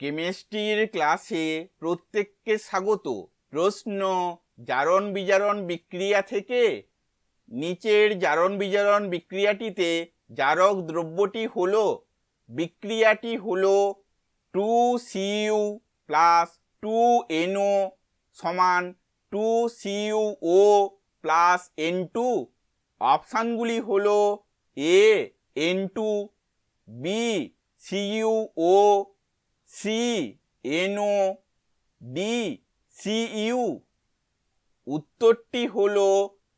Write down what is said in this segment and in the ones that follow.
কেমিস্ট্রির ক্লাসে প্রত্যেককে স্বাগত। প্রশ্ন, জারণ বিজারণ বিক্রিয়া থেকে। নিচের জারণ বিজারণ বিক্রিয়াটিতে জারক দ্রব্যটি হলো, বিক্রিয়াটি হলো two C U plus two N O সমান two C U O plus N two. অপশানগুলি হলো A, N two, B C U O C N O D C U উত্তরটি হলো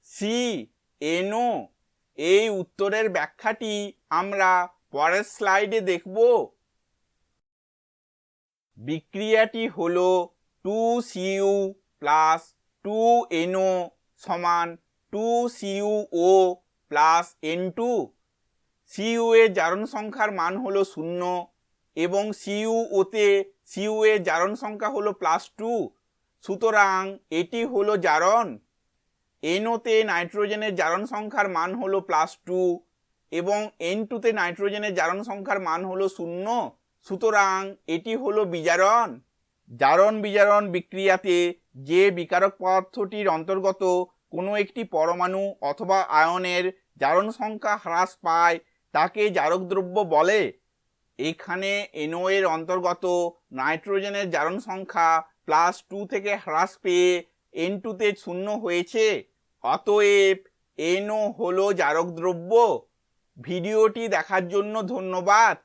সি এনও এই উত্তরের ব্যাখ্যাটি আমরা পরের স্লাইডে দেখব। বিক্রিয়াটি হলো two C U plus two N O সমান two C U O plus N two. C U এর জারণ সংখ্যার মান হলো শূন্য। এবং সিইউ ওতে, সিইউ এর জারণ সংখ্যা হলো প্লাস টু সুতরাং এটি হলো জারণ। এনওতে নাইট্রোজেনের জারণ সংখ্যার মান হলো প্লাস টু এবং এন টুতে নাইট্রোজেনের জারণ সংখ্যার মান হলো শূন্য। সুতরাং এটি হলো বিজারণ। জারণ বিজারণ বিক্রিয়াতে যে বিকারক পদার্থটির অন্তর্গত কোনো একটি পরমাণু অথবা আয়নের জারণ সংখ্যা হ্রাস পায়, তাকে জারক দ্রব্য বলে। এখানে এনও এর অন্তর্গত নাইট্রোজেনের জারণ সংখ্যা প্লাস টু থেকে হ্রাস পেয়ে এন টুতে শূন্য হয়েছে। অতএব এনও হলো জারক দ্রব্য। ভিডিওটি দেখার জন্য ধন্যবাদ।